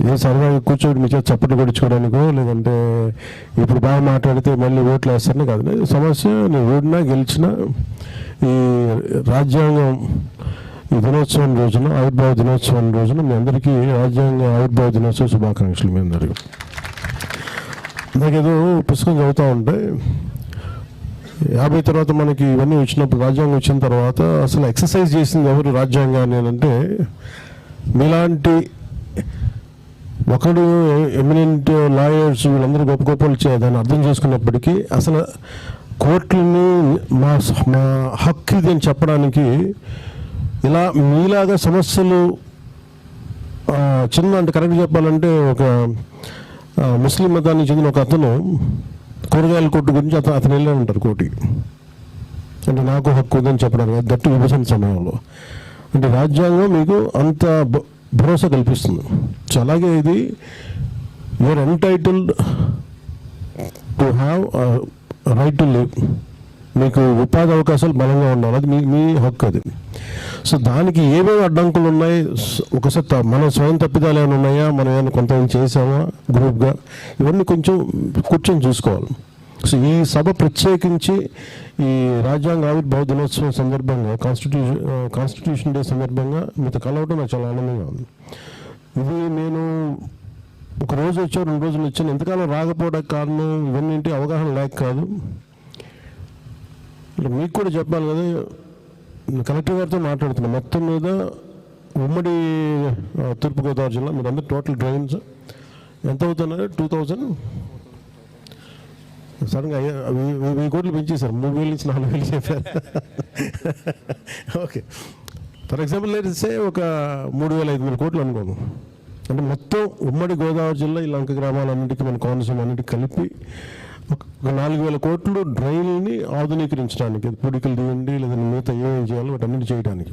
ఏ సరదాగా కూర్చోటి మీ చేత చప్పట్లు కొట్టించుకోవడానికో లేదంటే ఇప్పుడు బాగా మాట్లాడితే మళ్ళీ ఓట్లు వేస్తారని కాదు. సమస్య నేను ఓడినా గెలిచినా ఈ రాజ్యాంగం ఈ దినోత్సవం రోజున ఆవిర్భావ దినోత్సవం రోజున మీ అందరికీ రాజ్యాంగ ఆవిర్భావ దినోత్సవ శుభాకాంక్షలు మీ అందరికీ. నాకేదో పుస్తకం చదువుతూ ఉంటే యాభై తర్వాత మనకి ఇవన్నీ వచ్చినప్పుడు రాజ్యాంగం వచ్చిన తర్వాత అసలు ఎక్సర్సైజ్ చేసింది ఎవరు రాజ్యాంగాన్ని అంటే మీలాంటి ఒకడు ఎమినెంట్ లాయర్స్ వీళ్ళందరూ గొప్ప గొప్పలు చే- దాన్ని అర్థం చేసుకున్నప్పటికీ అసలు కోర్టులని మా మా హక్కు ఇది అని చెప్పడానికి ఇలా మీలాగా సమస్యలు చిన్న అంటే కరెక్ట్ చెప్పాలంటే ఒక ముస్లిం మతానికి చెందిన ఒక అతను కూరగాయల కొట్టు గురించి అతను అతను వెళ్ళే ఉంటారు కోటికి అంటే నాకు హక్కు ఉందని చెప్పడానికి గట్టి విభజన సమయంలో. అంటే రాజ్యాంగం మీకు అంత భరోసా కల్పిస్తుంది. సో అలాగే ఇది your entitled to have right to live మీకు ఉపాధి అవకాశాలు బలంగా ఉండాలి. అది మీ మీ హక్కు అది. సో దానికి ఏమేమి అడ్డంకులు ఉన్నాయి? ఒకసారి మన స్వయం తప్పిదాలు ఏమైనా ఉన్నాయా? మనం ఏమైనా కొంత ఏమైనా చేసామా గ్రూప్గా ఇవన్నీ కొంచెం కూర్చొని చూసుకోవాలి. సో ఈ సభ ప్రత్యేకించి ఈ రాజ్యాంగ ఆవిర్భావ దినోత్సవం సందర్భంగా కాన్స్టిట్యూషన్ కాన్స్టిట్యూషన్ డే సందర్భంగా మీతో కలవడం నాకు చాలా ఆనందంగా ఉంది. ఇది నేను ఒక రోజు వచ్చా రెండు రోజులు వచ్చాను ఎంతకాలం రాకపోవడానికి కారణం ఇవన్నింటి అవగాహన లేక కాదు. మీకు కూడా చెప్పాలి కదా నేను కలెక్టర్ గారితో మాట్లాడుతున్నాను మొత్తం మీద ఉమ్మడి తూర్పుగోదావరి జిల్లా మీరు అందరు టోటల్ డ్రైన్స్ ఎంత అవుతున్నారు టూ థౌజండ్ సడన్గా అయ్యా వెయ్యి కోట్లు పెంచేశారు. మూడు వేలు నుంచి నాలుగు వేలు చెప్పారు. ఓకే. ఫర్ ఎగ్జాంపుల్ లేడిస్తే ఒక మూడు వేల ఐదు వందల కోట్లు అనుకోను అంటే మొత్తం ఉమ్మడి గోదావరి జిల్లా ఈ లంక గ్రామాలన్నిటికీ మన కోనసీమ అన్నిటికీ కలిపి ఒక నాలుగు వేల కోట్లు డ్రైన్ని ఆధునీకరించడానికి పుడికలు తీయండి లేదంటే మిగతా ఏమేమి చేయాలో వాటన్నిటి చేయడానికి.